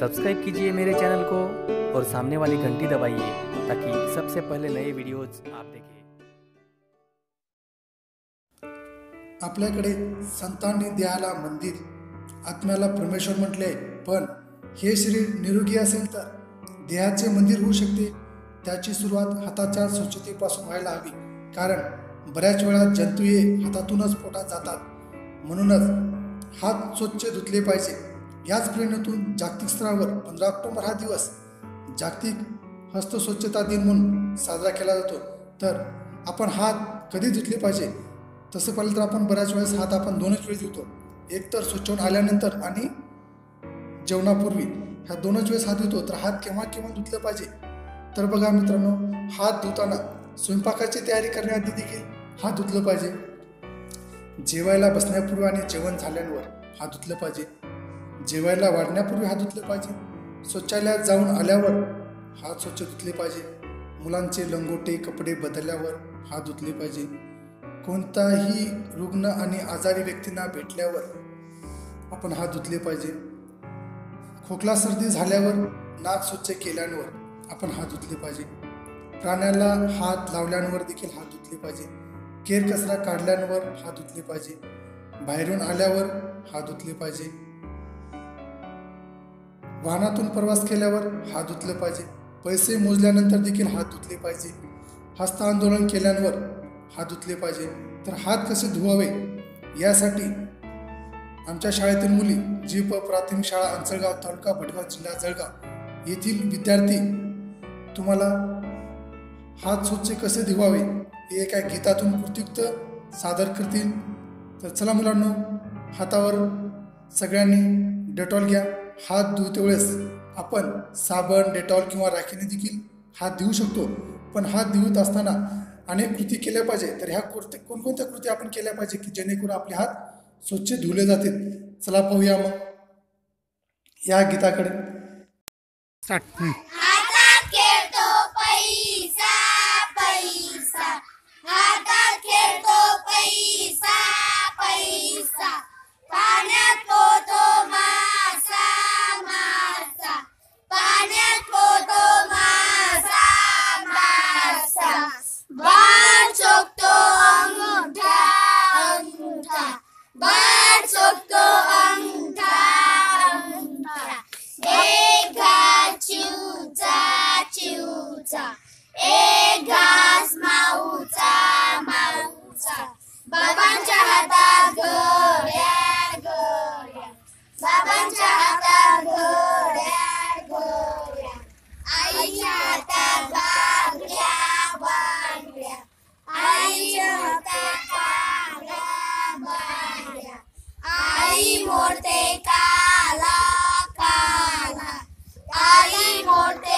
Subscribe कीजिए मेरे channel को और सामने वाली घंटी दबाइए ताकि सबसे पहले नए वीडियोज आप देखें। आपल्याकडे संतांनी द्यायला मंदिर आत्म्याला परमेश्वर म्हटले पण हे शरीर निरोगी असेल तर देहाचे मंदिर होऊ शकते. त्याची सुरुवात हाताच्या स्वच्छतेपासून व्हायला हवी. कारण बऱ्याच वेळा जंतू हे हातातूनच पोटात जातात. म्हणूनच हात स्वच्छ धुतले पाहिजे. याच प्रेरणेतून जागतिक स्तरावर पंधरा ऑक्टोबर हा दिवस जागतिक हस्त स्वच्छता दिन म्हणून साजरा केला जातो. तर आपण हात कधी धुतले पाहिजे? तसं पाहिलं तर आपण बऱ्याच वेळेस हात आपण दोनच वेळेस धुतो. एक तर स्वच्छ होऊन आल्यानंतर आणि जेवणापूर्वी. ह्या दोनच वेळेस हात धुतो तर हात केव्हा केव्हा धुतलं पाहिजे? तर बघा मित्रांनो हात धुताना स्वयंपाकाची तयारी करण्याआधी देखील हात धुतलं पाहिजे. जेवायला बसण्यापूर्वी आणि जेवण झाल्यावर हात धुतलं पाहिजे. जेवायला वाढण्यापूर्वी हात धुतले पाहिजे. शौचालयात जाऊन आल्यावर हात स्वच्छ धुतले पाहिजे. मुलांचे लंगोटे कपडे बदलल्यावर हात धुतले पाहिजे. कोणताही रुग्ण आणि आजारी व्यक्तींना भेटल्यावर आपण हात धुतले पाहिजे. खोकला सर्दी झाल्यावर नाक स्वच्छ केल्यावर आपण हात धुतले पाहिजे. प्राण्याला हात लावल्यावर देखील हात धुतले पाहिजे. केर कचरा काढल्यावर हात धुतले पाहिजे. बाहेरून आल्यावर हात धुतले पाहिजे. वाहनातून प्रवास केल्यावर हात धुतले पाहिजे. पैसे मोजल्यानंतर देखील हात धुतले पाहिजे. हस्त आंदोलन केल्यावर हात धुतले पाहिजे. तर हात कसे धुवावे? यासाठी आमच्या शाळेतील मुली जी प प्राथमिक शाळा अंचळगाव तालुका भटगाव जिल्हा जळगाव येथील विद्यार्थी तुम्हाला हात स्वच्छ कसे धुवावे? हे एका गीतातून कृत्युक्त सादर करतील. तर चला मुलांनो हातावर सगळ्यांनी डेटॉल घ्या. हात धुते वेळेस आपण साबण डेटॉल किंवा राखीने देखील हात धुवू शकतो. पण हात धुवत असताना अनेक कृती केल्या पाहिजे. तर ह्या कृती कोणकोणत्या कृती आपण केल्या पाहिजे की जेणेकरून आपले हात स्वच्छ धुवले जातील? चला पाहूया मग. या गीताकडे. पैसा पैसा. हातात खेळतो पैसा. बाबांच्या हातात घड्याळ घड्याळ आईच्या हातात बांगड्या बांगड्या आईच्या हातात बांगड्या बांगड्या आई मोडते काला काला आई मोडते